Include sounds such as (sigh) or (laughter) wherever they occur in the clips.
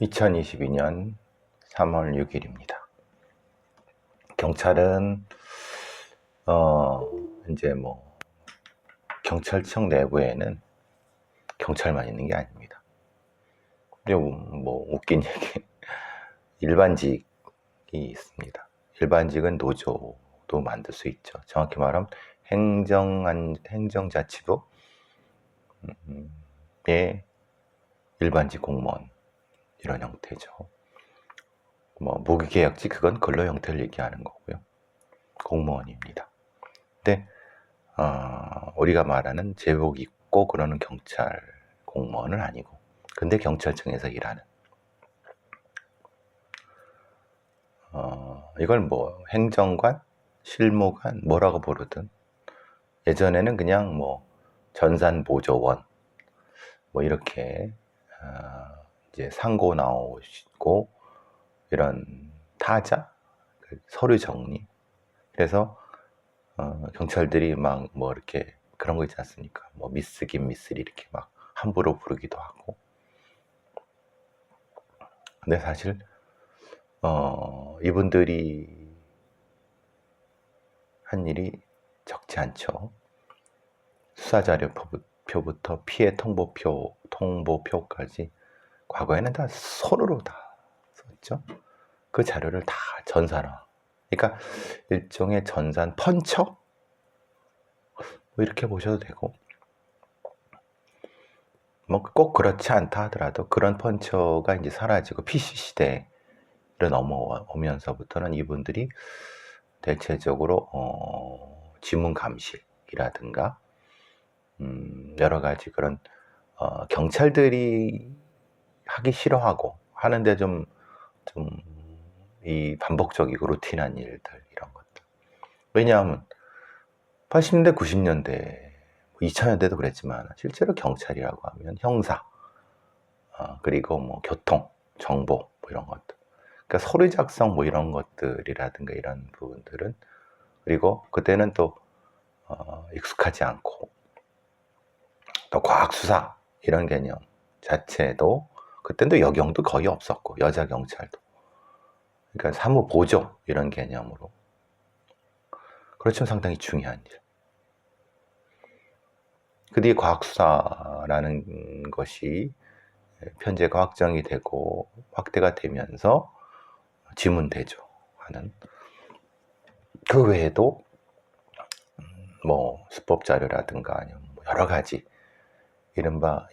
2022년 3월 6일입니다. 경찰은 어 이제 뭐 경찰청 내부에는 경찰만 있는 게 아닙니다. 뭐 웃긴 얘기 (laughs) 일반직이 있습니다. 일반직은 노조도 만들 수 있죠. 정확히 말하면 행정 행정자치부의 일반직 공무원 이런 형태죠. 뭐 무기계약직 그건 근로 형태를 얘기하는 거고요. 공무원입니다. 근데 어, 우리가 말하는 제복 입고 그러는 경찰 공무원은 아니고 근데 경찰청에서 일하는 어, 이걸 뭐 행정관, 실무관 뭐라고 부르든 예전에는 그냥 뭐 전산보조원 뭐 이렇게 어, 이제 상고 나오시고 이런 타자 그 서류 정리 그래서 어, 경찰들이 막 뭐 이렇게 그런 거 있지 않습니까? 뭐 미스긴 미스리 이렇게 막 함부로 부르기도 하고 근데 사실 어, 이분들이 한 일이 적지 않죠. 수사자료표부터 피해 통보표, 통보표까지 과거에는 다 손으로 다 썼죠. 그 자료를 다 전산화. 그러니까 일종의 전산 펀처? 뭐 이렇게 보셔도 되고. 뭐 꼭 그렇지 않다 하더라도 그런 펀처가 이제 사라지고 PC 시대를 넘어오면서부터는 이분들이 대체적으로 어, 지문 감식이라든가 음, 여러 가지 그런 어, 경찰들이 하기 싫어하고 하는데 좀 좀 이 반복적이고 루틴한 일들 이런 것들. 왜냐하면 80년대 90년대 2000년대도 그랬지만 실제로 경찰이라고 하면 형사 어, 그리고 뭐 교통 정보 뭐 이런 것들. 그러니까 서류 작성 뭐 이런 것들이라든가 이런 부분들은 그리고 그때는 또 어, 익숙하지 않고 또 과학 수사 이런 개념 자체도 그때도 여경도 거의 없었고 여자 경찰도. 그러니까 사무 보조 이런 개념으로. 그렇지만 상당히 중요한 일. 그 뒤에 과학수사라는 것이 편제가 확정이 되고 확대가 되면서 지문대조 하는. 그 외에도 뭐 수법 자료라든가 아니면 뭐 여러 가지 이른바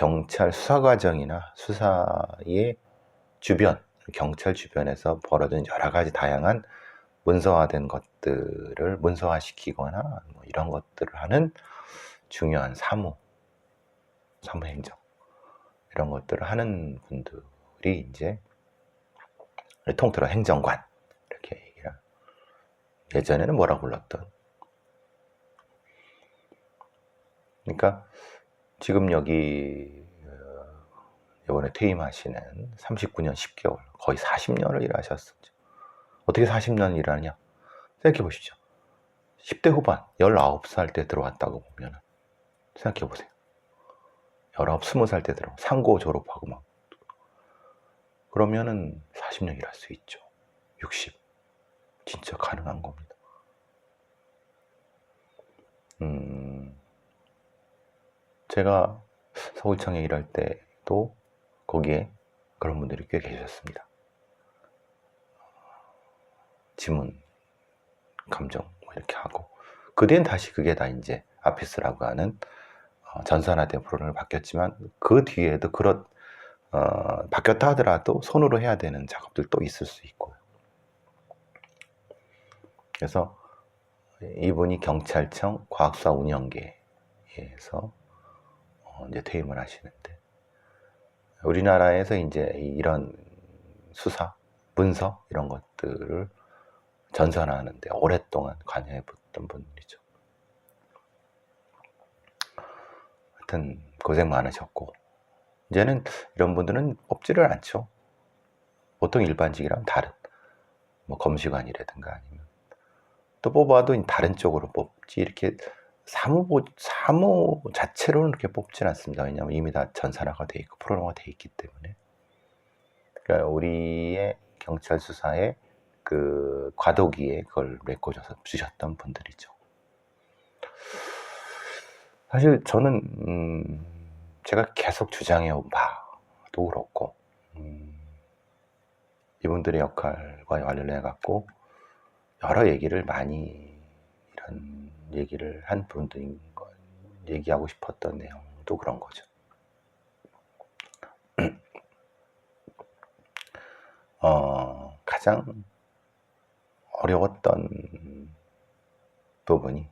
경찰 수사 과정이나 수사의 주변 경찰 주변에서 벌어진 여러 가지 다양한 문서화된 것들을 문서화시키거나 뭐 이런 것들을 하는 중요한 사무, 사무행정 이런 것들을 하는 분들이 이제 통틀어 행정관 이렇게 얘기를 예전에는 뭐라 불렀던? 그러니까 지금 여기 어, 이번에 퇴임하시는 39년 10개월 거의 40년을 일하셨었죠. 어떻게 40년 일하느냐? 생각해 보시죠. 10대 후반 19살 때 들어왔다고 보면 생각해 보세요. 19, 20살 때 들어 상고 졸업하고 막 그러면은 40년 일할 수 있죠. 60 진짜 가능한 겁니다. 음, 제가 서울청에 일할 때도 거기에 그런 분들이 꽤 계셨습니다. 지문, 감정 뭐 이렇게 하고 그 뒤엔 다시 그게 다 이제 아피스라고 하는 어, 전산화된 프로그램을 바뀌었지만 그 뒤에도 그런 어, 바뀌었다 하더라도 손으로 해야 되는 작업들도 있을 수 있고요. 그래서 이분이 경찰청 과학수사 운영계에서 어, 이제 퇴임을 하시는데 우리나라에서 이제 이런 수사, 문서 이런 것들을 전산하는데 오랫동안 관여해 봤던 분이죠. 하여튼 고생 많으셨고 이제는 이런 분들은 뽑지를 않죠. 보통 일반직이랑 다른 뭐 검시관이라든가 아니면 또 뽑아도 다른 쪽으로 뽑지 이렇게 사무 사무 자체로는 이렇게 뽑지는 않습니다. 왜냐하면 이미 다 전산화가 돼 있고 프로그램화 돼 있기 때문에 그러니까 우리의 경찰 수사에 그 과도기에 그걸 메꿔줘서 주셨던 분들이죠. 사실 저는 음, 제가 계속 주장해 온 바도 그렇고 음, 이분들의 역할과 관련해 갖고 여러 얘기를 많이 이런 얘기를 한 분들인 걸 얘기하고 싶었던 내용도 그런 거죠. (clears throat) 어, 가장 어려웠던 부분이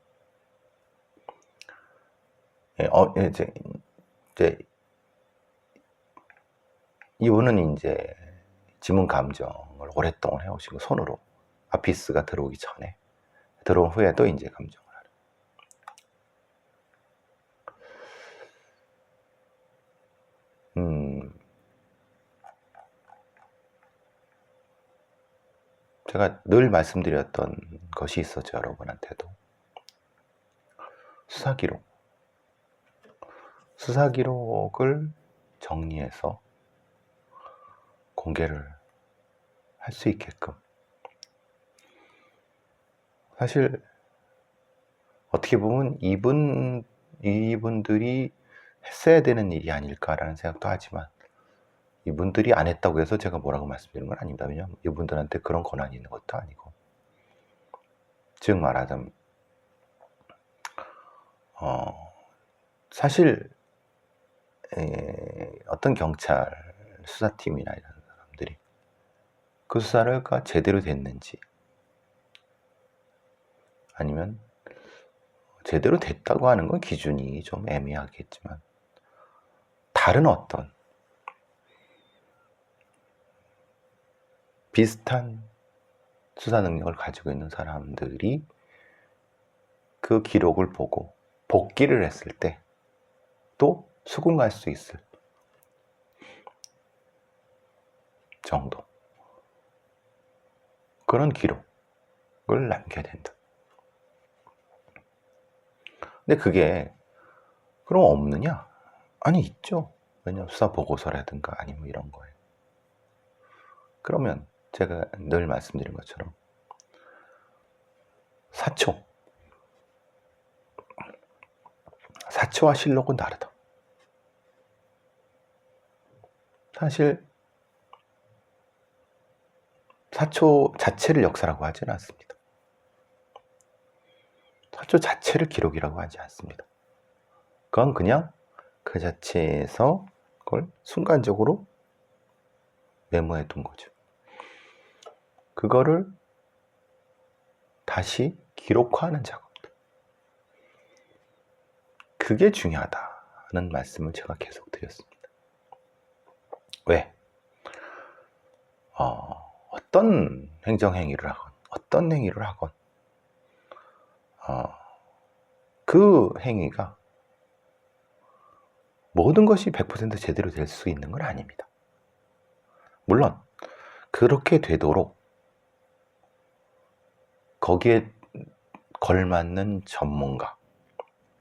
예, 어, 이제, 이제 이분은 이제 지문 감정을 오랫동안 해오시고 손으로 아피스가 들어오기 전에 들어온 후에도 이제 감정을 하는. 음, 제가 늘 말씀드렸던 것이 있었죠 여러분한테도. 수사 기록. 수사 기록을 정리해서 공개를 할 수 있게끔. 사실 어떻게 보면 이분 이분들이 했어야 되는 일이 아닐까라는 생각도 하지만 이분들이 안 했다고 해서 제가 뭐라고 말씀드리는 건 아닙니다. 왜냐하면 이분들한테 그런 권한이 있는 것도 아니고 즉 말하자면 어, 사실 에, 어떤 경찰 수사팀이나 이런 사람들이 그 수사가 제대로 됐는지 아니면 제대로 됐다고 하는 건 기준이 좀 애매하겠지만 다른 어떤 비슷한 수사 능력을 가지고 있는 사람들이 그 기록을 보고 복귀를 했을 때 또 수긍할 수 있을 정도 그런 기록을 남겨야 된다. 근데 그게 그럼 없느냐? 아니 있죠. 왜냐면 수사 보고서라든가 아니면 이런 거예요. 그러면 제가 늘 말씀드린 것처럼 사초 사초와 실록은 다르다. 사실 사초 자체를 역사라고 하지는 않습니다. 사초 자체를 기록이라고 하지 않습니다. 그건 그냥 그 자체에서 그걸 순간적으로 메모해 둔 거죠. 그거를 다시 기록화하는 작업들. 그게 중요하다는 말씀을 제가 계속 드렸습니다. 왜? 어, 어떤 행정행위를 하건, 어떤 행위를 하건, 어, 그 행위가 모든 것이 100% 제대로 될 수 있는 건 아닙니다. 물론, 그렇게 되도록 거기에 걸맞는 전문가,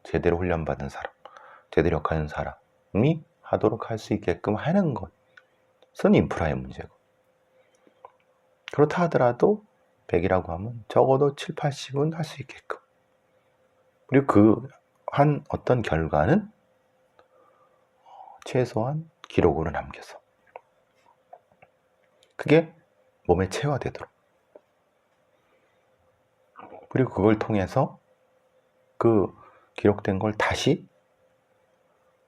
제대로 훈련받은 사람, 제대로 역하는 사람이 하도록 할 수 있게끔 하는 것은 인프라의 문제고. 그렇다 하더라도 100이라고 하면 적어도 7, 80은 할 수 있게끔. 그리고 그 한 어떤 결과는 최소한 기록으로 남겨서. 그게 몸에 체화되도록. 그리고 그걸 통해서 그 기록된 걸 다시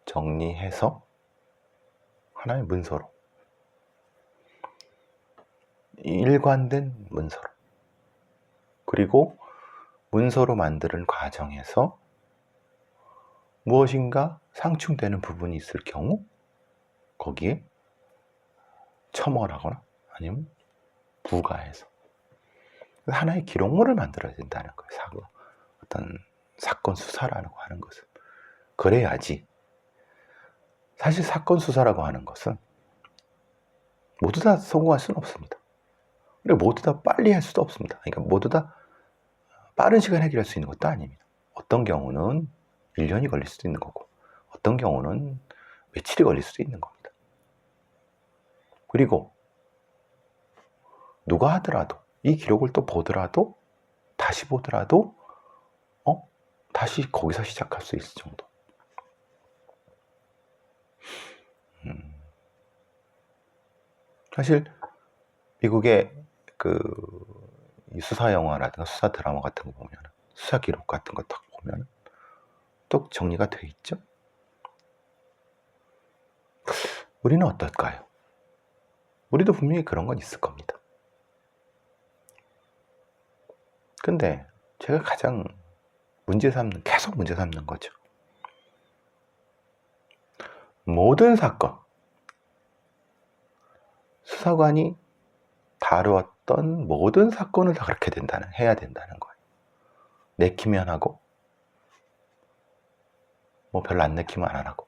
정리해서 하나의 문서로 일관된 문서로 그리고 문서로 만드는 과정에서 무엇인가 상충되는 부분이 있을 경우 거기에 첨언을 하거나 아니면 부가해서 하나의 기록물을 만들어야 된다는 거예요. 사고 어떤 사건 수사라고 하는 것은 그래야지 사실 사건 수사라고 하는 것은 모두 다 성공할 수는 없습니다. 그리고 모두 다 빨리 할 수도 없습니다. 그러니까 모두 다 빠른 시간에 해결할 수 있는 것도 아닙니다. 어떤 경우는 1년이 걸릴 수도 있는 거고 어떤 경우는 며칠이 걸릴 수도 있는 겁니다. 그리고 누가 하더라도 이 기록을 또 보더라도 다시 보더라도 어 다시 거기서 시작할 수 있을 정도. 음. 사실 미국의 그 수사 영화라든가 수사 드라마 같은 거 보면 수사 기록 같은 거 딱 보면 또 정리가 돼 있죠. 우리는 어떨까요? 우리도 분명히 그런 건 있을 겁니다. 근데 제가 가장 문제 삼는, 계속 문제 삼는 거죠. 모든 사건, 수사관이 다루었던 모든 사건을 다 그렇게 된다는, 해야 된다는 거예요. 내키면 하고, 뭐 별로 안 내키면 안 하고,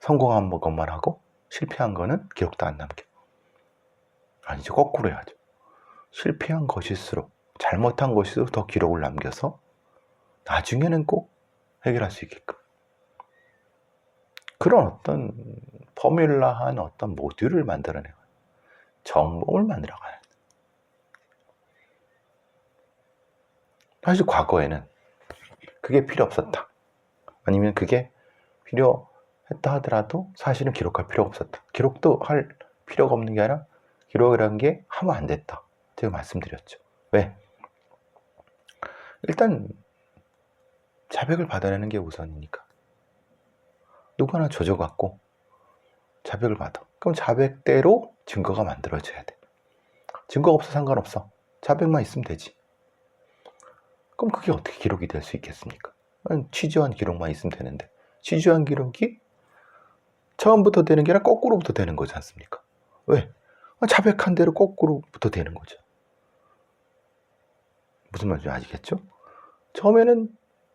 성공한 것만 하고, 실패한 거는 기록도 안 남겨. 아니죠. 거꾸로 해야죠. 실패한 것일수록, 잘못한 것일수록 더 기록을 남겨서 나중에는 꼭 해결할 수 있게끔. 그런 어떤 포뮬라한 어떤 모듈을 만들어내고 정보를 만들어가요. 사실 과거에는 그게 필요 없었다. 아니면 그게 필요했다 하더라도 사실은 기록할 필요가 없었다. 기록도 할 필요가 없는 게 아니라 기록이라는 게 하면 안 됐다. 제가 말씀드렸죠. 왜? 일단 자백을 받아내는 게 우선이니까. 누구 하나 조져갖고 자백을 받아. 그럼 자백대로 증거가 만들어져야 돼. 증거가 없어 상관없어. 자백만 있으면 되지. 그럼 그게 어떻게 기록이 될 수 있겠습니까? 취조한 기록만 있으면 되는데 취조한 기록이 처음부터 되는 게 아니라 거꾸로부터 되는 거지 않습니까? 왜? 자백한 대로 거꾸로부터 되는 거죠. 무슨 말인지 아시겠죠? 처음에는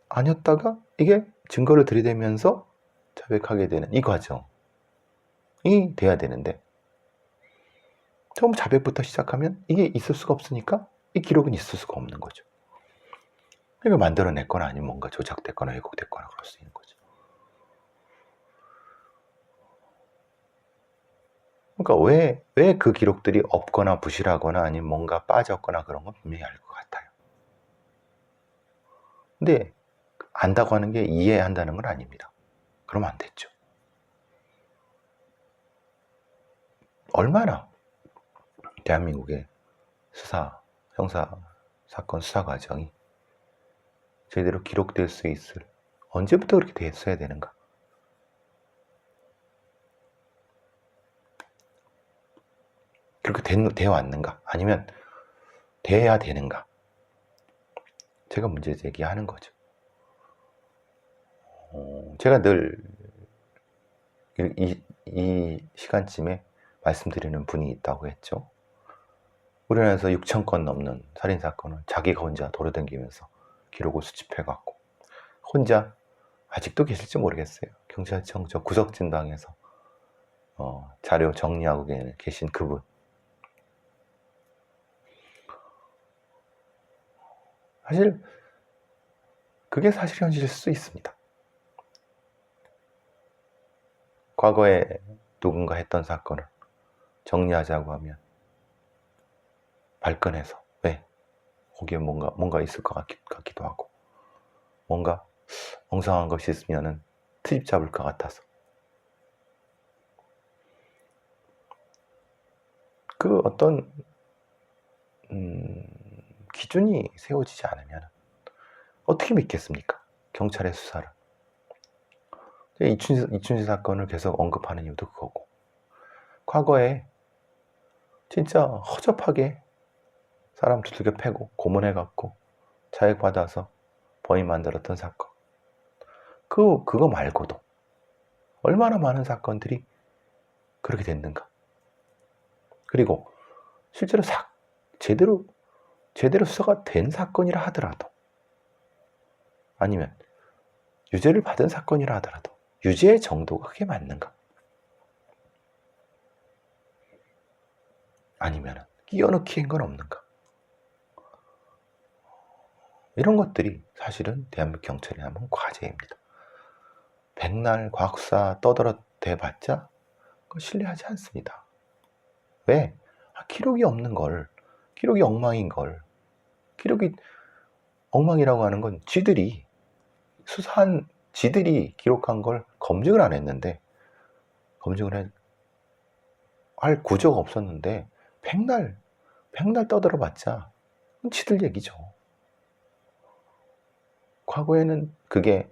아니었다가 이게 증거를 들이대면서 자백하게 되는 이 과정이 돼야 되는데 처음 자백부터 시작하면 이게 있을 수가 없으니까 이 기록은 있을 수가 없는 거죠. 이걸 만들어냈거나 아니면 뭔가 조작됐거나 왜곡됐거나 그럴 수 있는 거죠. 그러니까 왜, 왜 그 기록들이 없거나 부실하거나 아니면 뭔가 빠졌거나 그런 건 분명히 알 것 같아요. 근데 안다고 하는 게 이해한다는 건 아닙니다. 그러면 안 됐죠. 얼마나 대한민국의 수사, 형사 사건 수사 과정이 제대로 기록될 수 있을 언제부터 그렇게 됐어야 되는가? 그렇게 되, 되어 왔는가? 아니면 돼야 되는가? 제가 문제 제기하는 거죠. 어, 제가 늘 이, 이 시간쯤에 말씀드리는 분이 있다고 했죠. 우리나라에서 6천 건 넘는 살인 사건을 자기가 혼자 돌아다니면서 기록을 수집해갖고 혼자 아직도 계실지 모르겠어요. 경찰청 저 구석진당에서 어, 자료 정리하고 계신 그분. 사실 그게 사실 현실일 수 있습니다. 과거에 누군가 했던 사건을 정리하자고 하면 발끈해서 왜 거기에 뭔가 뭔가 있을 것 같기, 같기도 하고. 뭔가 엉성한 것이 있으면은 트집 잡을 것 같아서. 그 어떤 음, 기준이 세워지지 않으면 어떻게 믿겠습니까? 경찰의 수사를. 이춘시, 이춘시 사건을 계속 언급하는 이유도 그거고. 과거에 진짜 허접하게 사람 두들겨 패고 고문해갖고 자액받아서 범인 만들었던 사건 그, 그거 말고도 얼마나 많은 사건들이 그렇게 됐는가 그리고 실제로 사, 제대로 제대로 수사가 된 사건이라 하더라도 아니면 유죄를 받은 사건이라 하더라도 유죄의 정도가 그게 맞는가? 아니면 끼어넣기인 건 없는가? 이런 것들이 사실은 대한민국 경찰이 하면 과제입니다. 백날 과학사 떠들어 대봤자 신뢰하지 않습니다. 왜? 아, 기록이 없는 걸, 기록이 엉망인 걸, 기록이 엉망이라고 하는 건 지들이 수사한 지들이 기록한 걸 검증을 안 했는데 검증을 해, 할 구조가 없었는데 백날 백날 떠들어봤자 지들 얘기죠. 과거에는 그게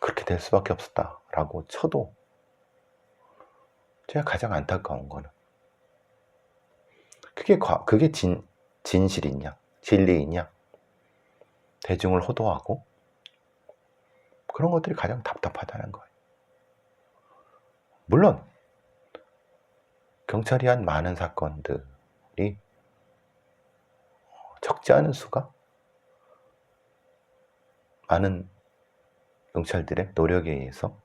그렇게 될 수밖에 없었다라고 쳐도 제가 가장 안타까운 거는 그게 과, 그게 진 진실이냐 진리이냐 대중을 호도하고 그런 것들이 가장 답답하다는 거예요. 물론 경찰이 한 많은 사건들이 적지 않은 수가 많은 경찰들의 노력에 의해서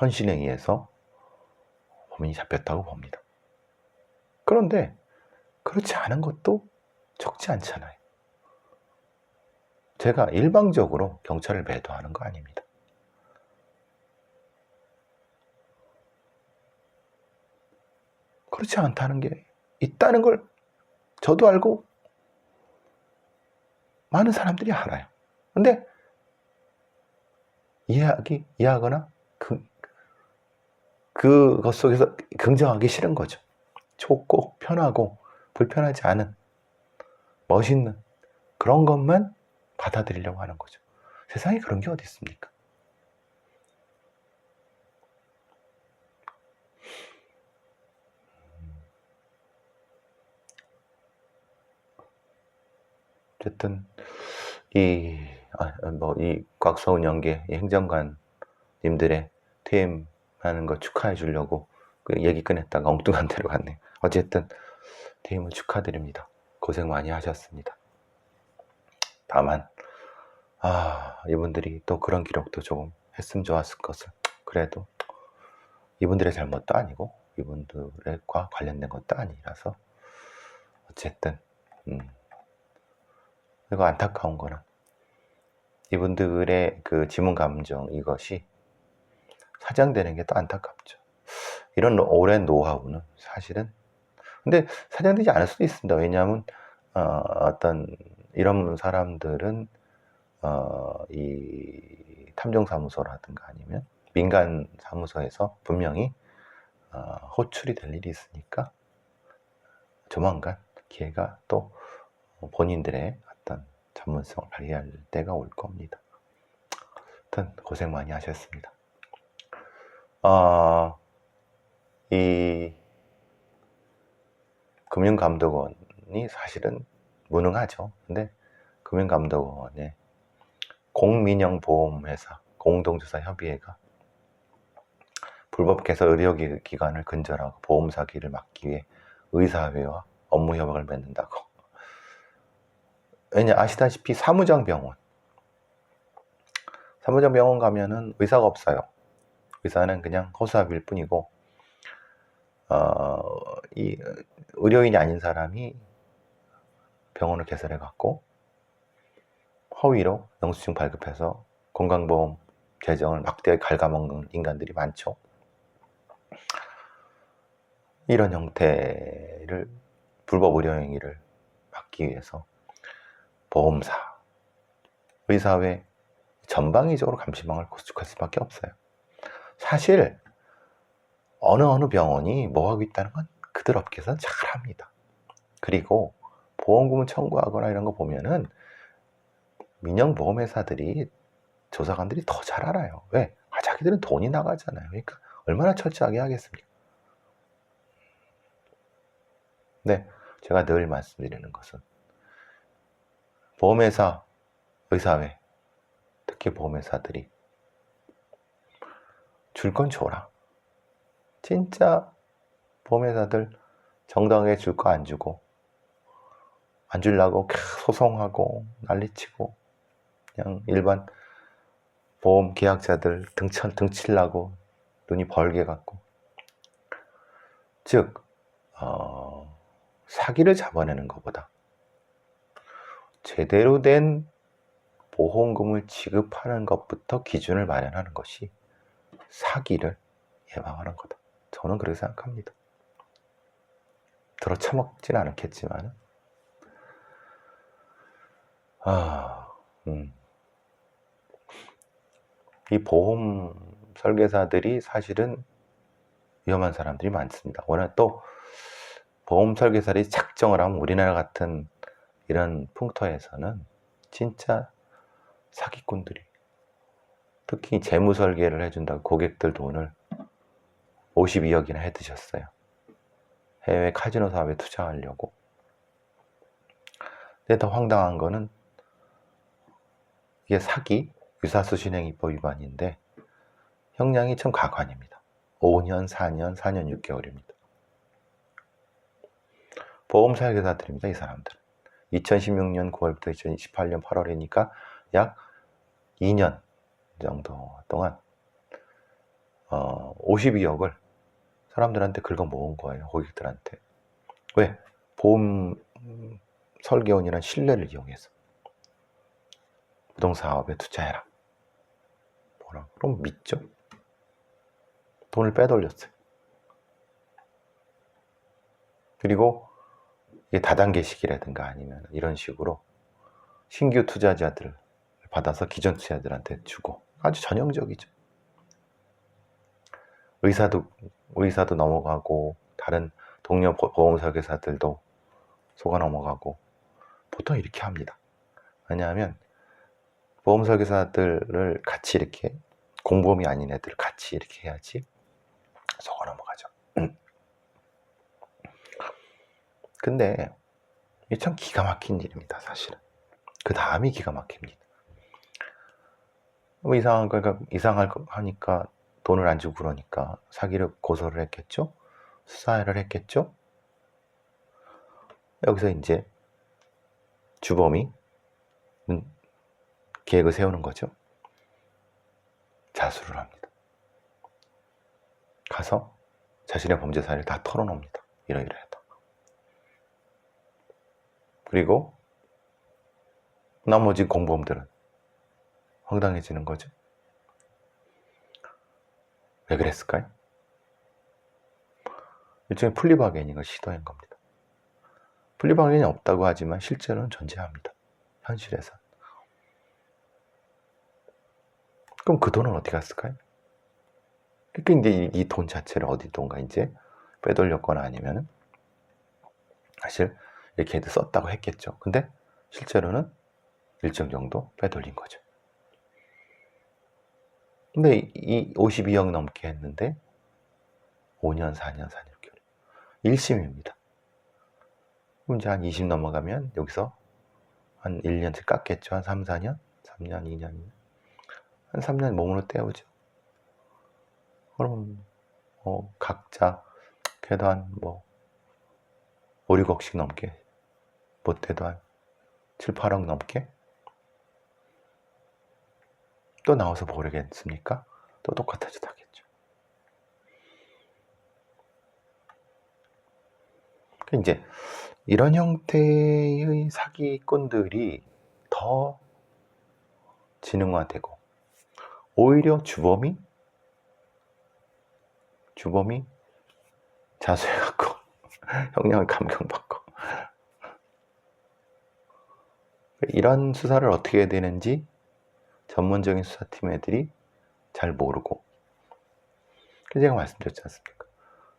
헌신에 의해서 범인이 잡혔다고 봅니다. 그런데 그렇지 않은 것도 적지 않잖아요. 제가 일방적으로 경찰을 매도하는 거 아닙니다. 그렇지 않다는 게 있다는 걸 저도 알고 많은 사람들이 알아요. 근데 이해하기, 이해하거나 그, 그것 속에서 긍정하기 싫은 거죠. 좁고 편하고 불편하지 않은 멋있는 그런 것만 받아들이려고 하는 거죠. 세상에 그런 게 어디 있습니까? 어쨌든 이 아, 뭐이 곽서운 연계 행정관님들의 퇴임하는 거 축하해 주려고 그 얘기 꺼냈다가 엉뚱한 데로 갔네. 어쨌든 퇴임을 축하드립니다. 고생 많이 하셨습니다. 다만 아 이분들이 또 그런 기록도 조금 했으면 좋았을 것을 그래도 이분들의 잘못도 아니고 이분들과 관련된 것도 아니라서 어쨌든 음. 그리고 안타까운 거는 이분들의 그 지문 감정 이것이 사장되는 게 또 안타깝죠. 이런 오랜 노하우는 사실은 근데 사장되지 않을 수도 있습니다. 왜냐하면 어, 어떤 이런 사람들은 어, 이 탐정사무소라든가 아니면 민간 사무소에서 분명히 어, 호출이 될 일이 있으니까 조만간 기회가 또 본인들의 전문성을 발휘할 때가 올 겁니다. 하여튼 고생 많이 하셨습니다. 어, 이 금융감독원이 사실은 무능하죠. 근데 금융감독원의 공민영보험회사 공동조사 협의회가 불법 개설 의료기관을 근절하고 보험 사기를 막기 위해 의사회와 업무 협약을 맺는다고. 왜냐 아시다시피 사무장 병원 사무장 병원 가면은 의사가 없어요. 의사는 그냥 호수아비일 뿐이고 어, 이 의료인이 아닌 사람이 병원을 개설해 갖고 허위로 영수증 발급해서 건강보험 재정을 막대하게 갉아먹는 인간들이 많죠. 이런 형태를 불법 의료 행위를 막기 위해서 보험사, 의사회 전방위적으로 감시망을 구축할 수밖에 없어요. 사실 어느 어느 병원이 뭐 하고 있다는 건 그들 업계에서는 잘 합니다. 그리고 보험금을 청구하거나 이런 거 보면은 민영 보험회사들이 조사관들이 더 잘 알아요. 왜? 아, 자기들은 돈이 나가잖아요. 그러니까 얼마나 철저하게 하겠습니까? 네, 제가 늘 말씀드리는 것은 보험회사, 의사회, 특히 보험회사들이. 줄 건 줘라. 진짜 보험회사들 정당하게 줄 거 안 주고 안 주려고 소송하고 난리치고 그냥 일반 보험 계약자들 등쳐, 등치려고 눈이 벌게 갖고. 즉 어, 사기를 잡아내는 것보다 제대로 된 보험금을 지급하는 것부터 기준을 마련하는 것이 사기를 예방하는 거다. 저는 그렇게 생각합니다. 들어 처먹진 않겠지만 아, 음. 이 보험 설계사들이 사실은 위험한 사람들이 많습니다. 워낙 또 보험 설계사들이 작정을 하면 우리나라 같은 이런 풍토에서는 진짜 사기꾼들이 특히 재무 설계를 해준다고 고객들 돈을 52억이나 해드셨어요. 해외 카지노 사업에 투자하려고. 근데 더 황당한 거는 이게 사기, 유사수신행위법 위반인데 형량이 참 가관입니다. 5년, 4년, 4년 6개월입니다. 보험 설계사들입니다, 이 사람들은. 2016년 9월부터 2028년 8월이니까 약 2년 정도 동안 어, 52억을 사람들한테 긁어 모은 거예요. 고객들한테. 왜? 보험 설계원이란 신뢰를 이용해서 부동산업에 투자해라. 뭐라? 그럼 믿죠. 돈을 빼돌렸어요. 그리고 다단계식이라든가 아니면 이런 식으로 신규 투자자들을 받아서 기존 투자자들한테 주고 아주 전형적이죠. 의사도 의사도 넘어가고 다른 동료 보- 보험 설계사들도 속아 넘어가고 보통 이렇게 합니다. 왜냐하면 보험 설계사들을 같이 이렇게 공보험이 아닌 애들 같이 이렇게 해야지 속아 넘어가죠. (clears throat) 근데 이게 참 기가 막힌 일입니다, 사실은. 그 다음이 기가 막힙니다. 뭐 이상한 거니까 이상할 거 하니까 돈을 안 주고 그러니까 사기를 고소를 했겠죠? 수사를 했겠죠? 여기서 이제 주범이 음, 계획을 세우는 거죠. 자수를 합니다. 가서 자신의 범죄 사실을 다 털어놓습니다. 이러이러하다. 그리고 나머지 공범들은 황당해지는 거죠. 왜 그랬을까요? 일종의 플리바게닝을 시도한 겁니다. 플리바게닝이 없다고 하지만 실제로는 존재합니다. 현실에서. 그럼 그 돈은 어디 갔을까요? 그러니까 이제 이 돈 자체를 어디던가 이제 빼돌렸거나 아니면은 사실 이렇게 썼다고 했겠죠. 근데 실제로는 일정 정도 빼돌린 거죠. 근데 이 52억 넘게 했는데 5년, 4년, 4년, 6개월. 1심입니다. 그럼 이제 한 20 넘어가면 여기서 한 1년씩 깎겠죠. 한 3, 4년? 3년, 2년. 한 3년 몸으로 때우죠. 그럼 뭐 각자 그래도 한뭐 5, 6억씩 넘게 못해도 한 7, 8억 넘게 또 나와서 모르겠습니까? 또 똑같아지도 하겠죠. 그 이제 이런 형태의 사기꾼들이 더 지능화되고 오히려 주범이 주범이 자수해갖고 (laughs) 형량을 감경받고 이런 수사를 어떻게 해야 되는지 전문적인 수사팀 애들이 잘 모르고 제가 말씀드렸지 않습니까?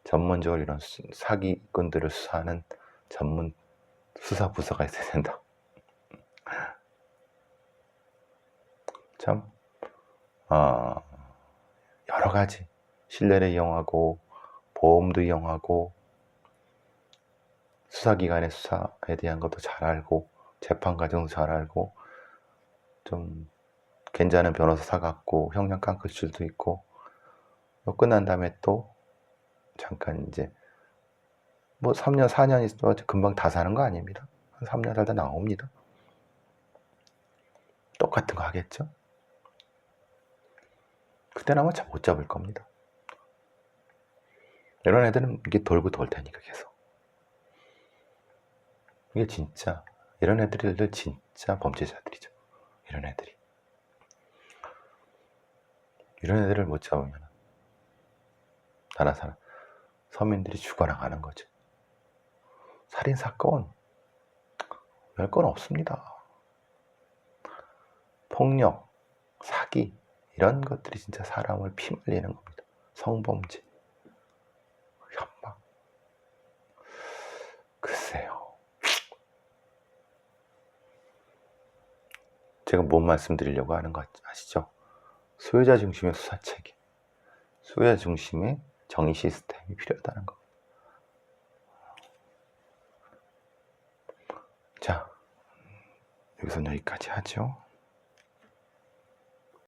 전문적으로 이런 수- 사기꾼들을 수사하는 전문 수사 부서가 있어야 된다. (laughs) 참 어, 여러 가지 신뢰를 이용하고 보험도 이용하고 수사기관의 수사에 대한 것도 잘 알고 재판 과정도 잘 알고 좀 괜찮은 변호사 사갖고 형량 깎을 수도 있고 또 끝난 다음에 또 잠깐 이제 뭐 3년 4년 있어도 금방 다 사는 거 아닙니다. 한 3년 살다 나옵니다. 똑같은 거 하겠죠? 그때는 아마 못 잡을 겁니다. 이런 애들은 이게 돌고 돌 테니까 계속. 이게 진짜 이런 애들들 진짜 범죄자들이죠 이런 애들이 이런 애들을 못 잡으면 나라 사람 서민들이 죽어나가는 거죠 살인 사건 별건 없습니다. 폭력, 사기 이런 것들이 진짜 사람을 피말리는 겁니다. 성범죄, 협박. 글쎄요. 제가 뭔 말씀드리려고 하는 거 아시죠? 소유자 중심의 수사 체계, 소유자 중심의 정의 시스템이 필요하다는 거. 자, 여기서 여기까지 하죠.